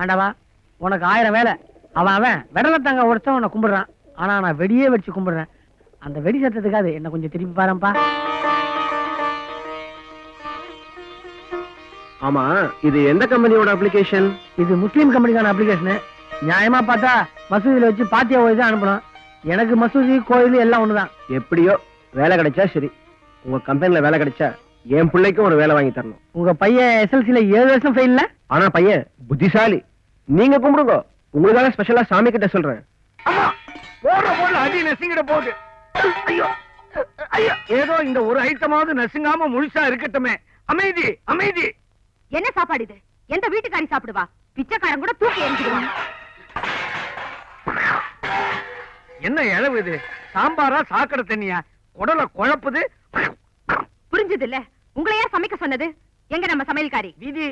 ஆண்டவா உனக்கு ஆயிரம் வேலை. அவன் அவன் விடலத்தாங்க ஒருத்தன் உன்னை கும்பிடுறான். ஆனா நான் வெடியே வச்சு கும்பிடுறேன். அந்த வெடி சத்தத்துக்காது என்ன கொஞ்சம் திருப்பி பாருப்பா ஆமா இது எந்த கம்பெனியோட அப்ளிகேஷன் இது முஸ்லீம் கம்பெனிக்கான அப்ளிகேஷனு நியாயமா பார்த்தா மசூதியில வச்சு பாத்தியா ஓதி தான் அனுப்பணும். எனக்கு மசூதி கோயில் எல்லாம் ஒண்ணுதான். எப்படியோ வேலை கிடைச்சா சரி. உங்க கம்பெனில வேலை கிடைச்சா என் பிள்ளைக்கும் ஒரு வேலை வாங்கி தரணும். உங்க பையன் எஸ்எல்சில ஏழு வருஷம் ஃபெயில்ல ஆனா பையன் புத்திசாலி. நீங்க கும்பிடுங்க. உங்களுக்காக ஸ்பெஷலா சாமி கிட்ட சொல்றேன். போடுற போடுற அடி நெசுங்கிட போகுது. ஐயோ ஐயோ. ஏதோ இந்த ஒரு ஐட்டமாவது நசுங்காம முழுசா இருக்கட்டுமே. அமைதி அமைதி. என்ன சாப்பாடு இது? எந்த வீட்டுக்காரி சாப்பிடுவா? பிச்சைக்காரன் கூட தூக்கி எரிஞ்சிடுவான் என்ன இழவு இது? சாம்பாரா சாக்கடை தண்ணியா? குடலை குழப்புது புரிஞ்சது இல்ல உங்களை ஏன் சமைக்க சொன்னது? எங்க நம்ம சமையல்காரி? விதி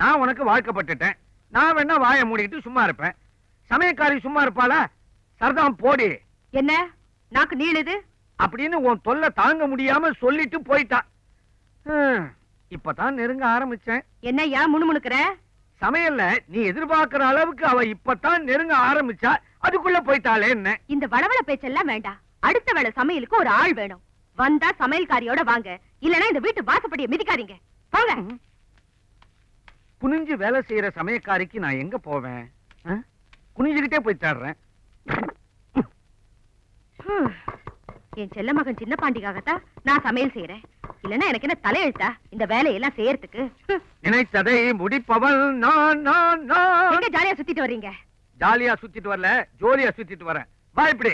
நான் உனக்கு வாழ்க்கப்பட்டுட்டேன். நான் வேணா வாயை மூடிக்கிட்டு சும்மா இருப்பேன். சமயக்காரி சும்மா இருப்பாளா? சரதாம் போடி. என்ன? நாக்கு நீளுது அப்படின்னு உன் தொல்லை தாங்க முடியாம சொல்லிட்டு போயிட்டா. இப்பதான் நெருங்க ஆரம்பிச்சேன். என்ன ஏன் முணுமுணுக்கிற? சமையல்ல நீ எதிர்பார்க்கிற அளவுக்கு அவ இப்பதான் நெருங்க ஆரம்பிச்சா அதுக்குள்ள போயிட்டாளே என்ன? இந்த வளவள பேச்செல்லாம் வேண்டாம். அடுத்த வேளை சமையலுக்கு ஒரு ஆள் வேணும். வந்தா சமையல்காரியோட வாங்க. இல்லனா இந்த வீட்டு வாசப்படியை மிதிக்காதீங்க. வாங்க குனிஞ்சு வேலை செய்யற சமயக்காரிக்கு நான் எங்க போவேன்? ஆ? குனிஞ்சுக்கிட்டே போய் தேடுறேன். என் செல்ல மகன் சின்ன பாண்டிக்காகத்தான் நான் சமையல் செய்யறேன் இல்லனா எனக்கு என்ன தலையெழுத்தா? இந்த வேலையெல்லாம் செய்யறதுக்கு. நினைத்ததை முடிப்பவள் நான் நான் நான். எங்க ஜாலியா சுத்திட்டு வர்றீங்க? ஜாலியா சுத்திட்டு வரல ஜோலியா சுத்திட்டு வரேன். வா இப்படி.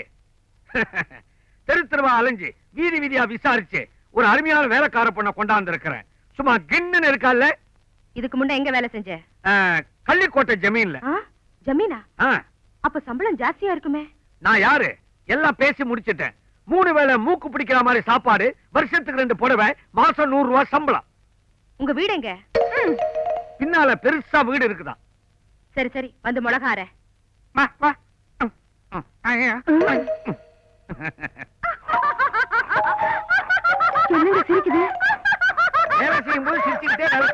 தெரு தெருவா அலைஞ்சு வீதி வீதியா விசாரிச்சு ஒரு அருமையான வேலைக்கார பொண்ணை கொண்டாந்து இருக்கிறேன் சும்மா கிண்ணுன்னு இருக்கால இதுக்கு முன்ன எங்க வேலை செஞ்ச? கள்ளிக்கோட்டை ஜமீன்ல? ஜமீனா? அப்ப சம்பளம் ஜாஸ்தியா இருக்குமே. நான் யாரு? எல்லாம் பேசி முடிச்சிட்டேன். மூணு வேளை மூக்கு பிடிக்கிற மாதிரி சாப்பாடு வருஷத்துக்கு ரெண்டு புடவை மாசம் நூறு ரூபாய் சம்பளம். உங்க வீடு எங்க? பின்னால பெருசா வீடு இருக்குதா? சரி சரி வந்து மிளகார வா வா. Yeah.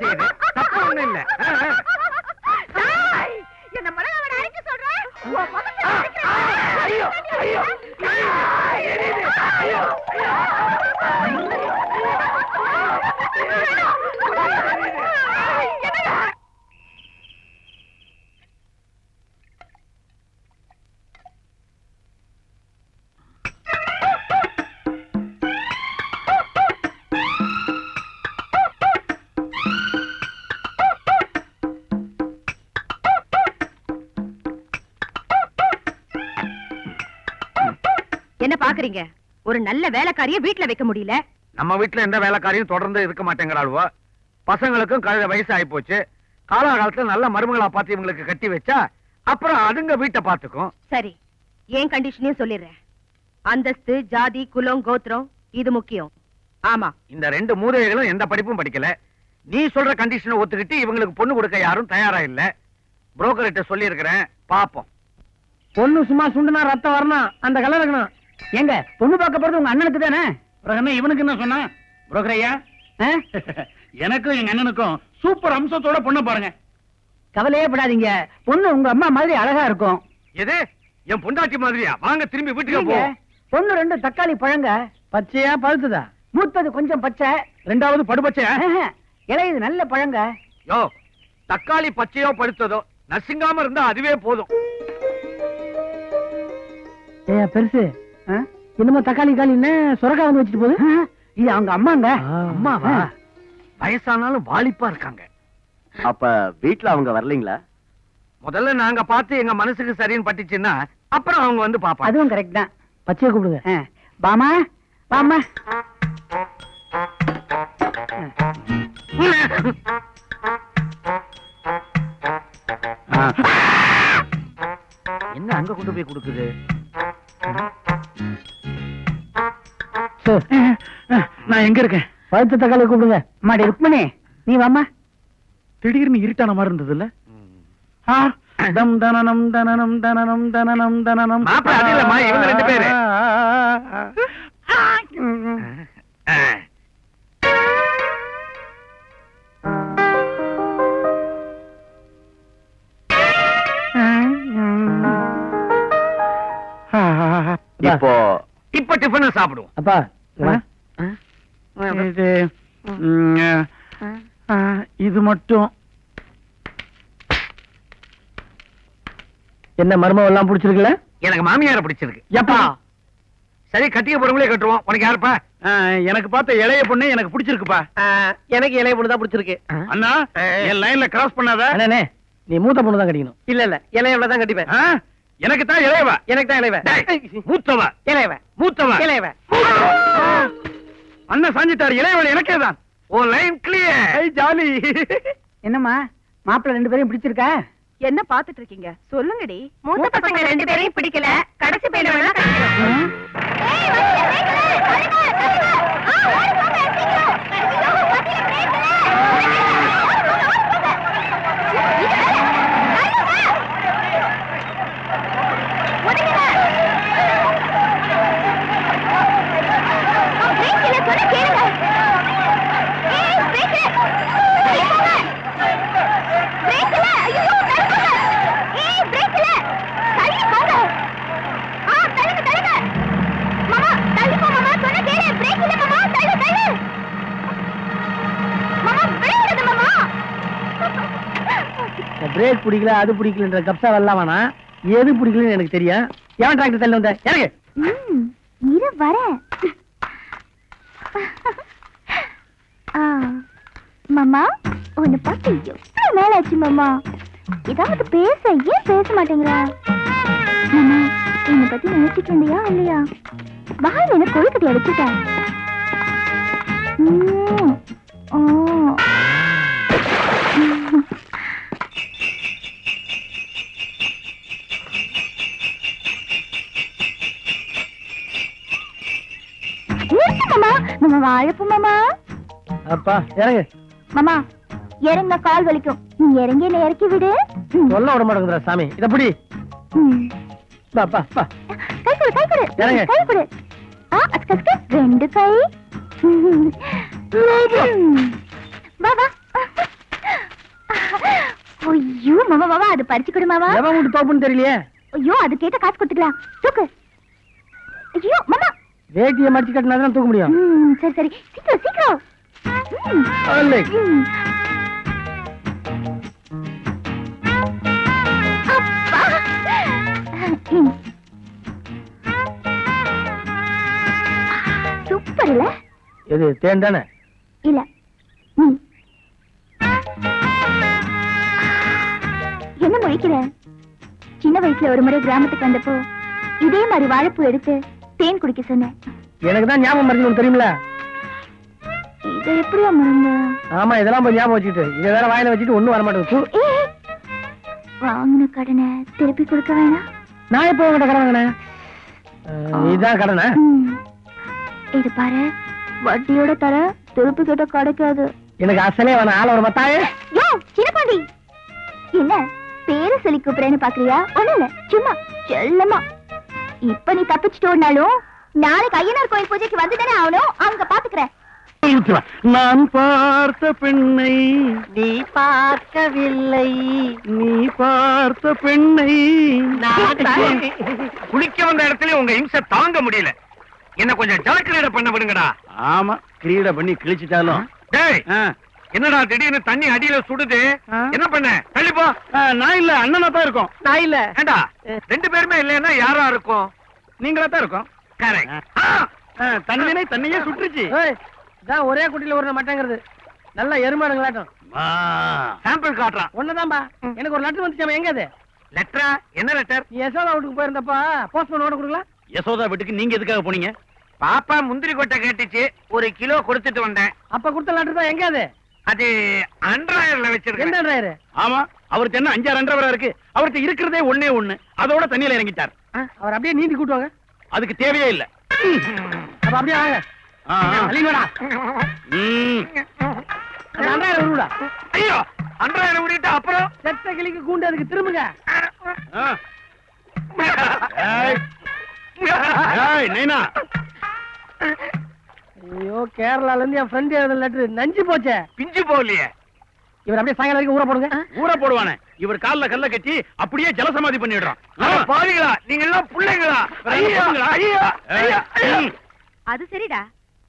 என்ன பாக்குறீங்க? ஒரு நல்ல வேலைக்காரிய வீட்ல வைக்க முடியல. நம்ம வீட்டுல எந்த வேலைக்காரியும் தொடர்ந்து இருக்க மாட்டேங்கிறாளுவோ பசங்களுக்கும் கழுத வயசு ஆகி போச்சு காலாகாலத்துல நல்ல மருமகளா பார்த்து இவங்களுக்கு கட்டி வச்சா அப்புறம் அதுங்க வீட்டை பார்த்துக்கும். சரி ஏன் கண்டிஷனையும் சொல்லிடுறேன். அந்தஸ்து ஜாதி குலம் கோத்திரம் இது முக்கியம். ஆமா. இந்த ரெண்டு மூதைகளும் எந்த படிப்பும் படிக்கல. நீ சொல்ற கண்டிஷனை ஒத்துக்கிட்டு இவங்களுக்கு பொண்ணு கொடுக்க யாரும் தயாரா இல்ல. புரோக்கர்கிட்ட சொல்லி இருக்கிறேன் பாப்போம். பொண்ணு சும்மா சுண்டுனா ரத்தம் வரணும். அந்த கலர் இருக்கணும். எங்க பொண்ணு பார்க்க போறது உங்க அண்ணனுக்கு தானே? என்ன இவனுக்கு என்ன சொன்னா? புரோக்கர் ஐயா எனக்கும் எங்க அண்ணனுக்கும் சூப்பர் அம்சத்தோட பொண்ணு பாருங்க. கவலையே படாதீங்க. பொண்ணு உங்க அம்மா மாதிரி அழகா இருக்கும். எது? என் பொண்டாட்டி மாதிரியா? வாங்க திரும்பி வீட்டுக்கு போ. பொண்ணு ரெண்டு தக்காளி பழங்க. பச்சையா பழுத்துதா? மூத்தது கொஞ்சம் பச்சை. ரெண்டாவது படுபச்சையா இலையுது நல்ல பழங்க. யோ தக்காளி பச்சையோ படுத்ததோ நசுங்காம இருந்தா அதுவே போதும். பெருசு என்னமோ தக்காளி காளி என்ன சுரக்கா வந்து வச்சுட்டு போகுது. இது அவங்க அம்மாங்க. அம்மாவா? வயசானாலும் வாலிப்பா இருக்காங்க. அப்ப வீட்ல அவங்க வரலீங்களா? முதல்ல நாங்க பார்த்து எங்க மனசுக்கு சரின்னு பட்டுச்சுன்னா அப்புறம் அவங்க வந்து பாப்பாங்க அதுவும் கரெக்ட் தான். பச்சையை கூப்பிடுங்க. பாமா பாமா. என்ன அங்க கொண்டு போய் கொடுக்குது? டாக்டர் நான் எங்க இருக்கேன்? பழுத்த தக்காளி கூப்பிடுங்க. மாடி ருக்மணி நீ வாமா திடீர்னு இருட்டான மாதிரி இருந்தது இல்ல தம் தனனம் தனனம் தனனம் தனனம் தனனம். இவங்க ரெண்டு பேரு. இப்போ இப்போ டிஃபன் சாப்பிடுவோம். அப்பா இது இது மட்டும். என்ன மர்மம் எல்லாம் பிடிச்சிருக்குல்ல எனக்கு மாமியார பிடிச்சிருக்கு. எப்பா? சரி கட்டிக்க போறவங்களே கட்டுவோம். உனக்கு யாருப்பா? எனக்கு பார்த்த இளைய பொண்ணு எனக்கு பிடிச்சிருக்குப்பா. எனக்கு இளைய பொண்ணு தான் பிடிச்சிருக்கு. அண்ணா என் லைன்ல கிராஸ் பண்ணாத. அண்ணே நீ மூத்த பொண்ணு தான் கட்டிக்கணும். இல்ல இல்ல இளையவள தான் கட்டிப்பேன்? எனக்கு தான் இளையவா. எனக்கு தான் இளையவ மூத்தவ. இளையவ. மூத்தவ. இளையவ. அண்ணன் சாஞ்சிட்டார். இளையவள் எனக்கே தான் ஓ லைன் கிளியர் ஐ, ஜாலி. என்னம்மா? மாப்பிள்ளை ரெண்டு பேரும் பிடிச்சிருக்கா? என்ன பாத்துட்டு இருக்கீங்க? சொல்லுங்கடி. மூத்த பசங்க ரெண்டு பேரையும் பிடிக்கல. கடைசி பையனை வேணா பிரேக் பிடிக்கல அது பிடிக்கலன்ற கப்சா வரலாம் வேணாம் எது பிடிக்கலன்னு எனக்கு தெரியும் ஏன் டிராக்டர் தள்ளி வந்த? எனக்கு இரு வர. மாமா உன்னை பார்த்து எவ்வளவு நாள் ஆச்சு மாமா? ஏதாவது பேச ஏன் பேச மாட்டேங்கிற? மாமா என்னை பத்தி நினைச்சிட்டு இருந்தியா இல்லையா? வாயில என்ன கொழுக்கட்டி அடிச்சுட்டேன் ஓ. மாமா வாழப்பு மாமா? அப்பா இறங்கு. மாமா இறங்க கால் வலிக்கும். நீ இறங்கி என்ன இறக்கி விடு. சொல்ல விட மாட்டேங்குதுடா சாமி. இத பிடி. ம். பா பா பா. கை கொடு கை கொடு. இறங்கு. கை கொடு. ஆ அஸ்க அஸ்க ரெண்டு கை. வா வா. ஐயோ மாமா மாமா அது பறிச்சு கொடு மாமா. எவன் வீட்டு தோப்புன்னு தெரியலையே? ஐயோ அது கேட்ட காசு கொடுத்துக்கலாம். தூக்கு. ஐயோ மாமா. வேட்டியை மடிச்சு கட்டினா தூக்க முடியும். சரி சரி. சீக்கிரம் சீக்கிரம். சூப்பர் இல்ல? எது தேன் தானே? இல்ல. என்ன முழிக்கிற? சின்ன வயசுல ஒரு முறை கிராமத்துக்கு வந்தப்போ இதே மாதிரி வாழைப்பூ எடுத்து தேன் குடிக்க சொன்னேன். எனக்கு தான் ஞாபகம் மருந்து தெரியுமில இதை எப்படியா மறந்த ஆமா இதெல்லாம் போய் ஞாபகம் வச்சுக்கிட்டு. இதை வேற வாயில வச்சுட்டு ஒண்ணும் வர மாட்டேங்குது வாங்கின கடனை திருப்பி கொடுக்க வேணாம்? நான் எப்போ உங்ககிட்ட கடன் வாங்கினேன்? இதான் கடனை. இது பாரு வட்டியோட தர திருப்பி கேட்ட கிடைக்காது. எனக்கு அசலே வேணாம். ஆள ஒரு மத்தாயே யோ சின்ன பாண்டி என்ன பேரு சொல்லி கூப்பிடுறேன்னு பாக்குறியா? ஒண்ணு இல்ல சும்மா செல்லமா. இப்ப நீ தப்பிச்சுட்டு ஓடினாலும் நாளைக்கு ஐயனார் கோயில் பூஜைக்கு வந்துதானே ஆகணும்? அவங்க பாத்துக்கிறேன். நான் பார்த்த பெண்ணை நீ பார்க்கவில்லை. நீ பார்த்த பெண்ணை குளிக்க வந்த இடத்துல உங்க இம்சை தாங்க முடியல. என்ன கொஞ்சம் ஜலக்கிரீட பண்ண விடுங்கடா. ஆமா கிரீட பண்ணி கிழிச்சிட்டாலும். என்னடா திடீர்னு தண்ணி அடியில சுடுது. என்ன பண்ண? தள்ளி போ. நான் இல்ல அண்ணனா தான் இருக்கோம். நான் இல்ல. ஏண்டா? ரெண்டு பேருமே இல்லைன்னா யாரா இருக்கும்? நீங்களா தான் இருக்கோம். கரெக்ட் ஆ, தண்ணினை தண்ணியே சுட்டுருச்சு. இதான் ஒரே குட்டியில ஒரு மட்டங்கிறது. நல்லா எருமாடுங்களாட்டம் சாம்பிள் காட்டுறான் ஒண்ணுதான்பா. எனக்கு ஒரு லெட்டர் வந்துச்சாம எங்க அது? லெட்டரா? என்ன லெட்டர்? யசோதா வீட்டுக்கு போயிருந்தப்பா. போஸ்ட்மேன் ஓட கொடுக்கலாம். யசோதா வீட்டுக்கு நீங்க எதுக்காக போனீங்க? பாப்பா முந்திரி கொட்டை கேட்டுச்சு. ஒரு கிலோ கொடுத்துட்டு வந்தேன். அப்ப கொடுத்த லெட்டர் தான் எங்க அது? அது எந்த வச்சிருக்கேன். டிரைவர் ஆமா அவருக்கு என்ன அஞ்சாறு அன்றவரா இருக்கு? அவருக்கு இருக்கிறதே ஒண்ணே ஒண்ணு. அதோட தண்ணியில இறங்கிட்டார். அவர் அப்படியே நீந்தி கூட்டுவாங்க அதுக்கு தேவையே இல்ல. அப்ப அப்படியே வாங்க. அழிங்கடா. ஐயோ அப்புறம்? செத்த கிளிக்கு கூண்டு அதுக்கு திரும்புங்க. நைனா. ஐயோ கேரளால இருந்து என் ஃப்ரெண்ட் எழுதின லெட்டர் நஞ்சு போச்சே. போகலையே. இவர் அப்படியே சாயங்காலம் வரைக்கும் ஊற போடுங்க. ஊற போடுவானே. இவர் கால்ல கல்ல கட்டி அப்படியே ஜலசமாதி பாவிகளா? நீங்க எல்லாம் பிள்ளைங்களா அது சரிடா.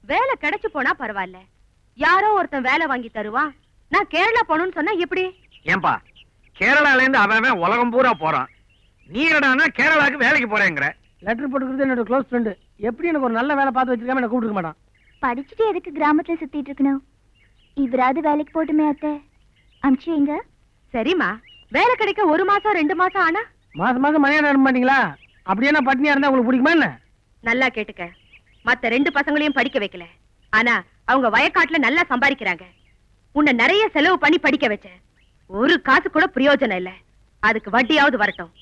வேலை கிடைச்சு போனா பரவாயில்ல. யாரோ ஒருத்தன் வேலை வாங்கி தருவான். நான் கேரளா போகணும்னு சொன்னா எப்படி? ஏன்பா கேரளால இருந்து அவன் உலகம் பூரா போறான். நீ என்னடான்னா கேரளாக்கு வேலைக்கு போறேங்கிற. லெட்டர் போட்டுக்கிறது என்னோட க்ளோஸ் ஃப்ரெண்டு எப்படி எனக்கு ஒரு நல்ல வேலை பார்த்து வச்சிருக்காம என்ன கூப்பிட்டுருக்க மாட்டான்? படிச்சுட்டு எதுக்கு கிராமத்துல சுத்திட்டு இருக்கணும்? இவராது வேலைக்கு போட்டுமே அத்தை. அமிச்சு வைங்க சரிம்மா. வேலை கிடைக்க ஒரு மாசம் ரெண்டு மாசம் ஆனா? மாசம் மாசம் அனுப்ப மாட்டீங்களா? அப்படியே நான் பட்னியா இருந்தா உங்களுக்கு பிடிக்குமா என்ன? நல்லா கேட்டுக்க. மத்த ரெண்டு பசங்களையும் படிக்க வைக்கல. ஆனா அவங்க வயக்காட்டுல நல்லா சம்பாதிக்கிறாங்க. உன்னை நிறைய செலவு பண்ணி படிக்க வச்சேன். ஒரு காசு கூட பிரயோஜனம் இல்ல. அதுக்கு வட்டியாவது வரட்டும்.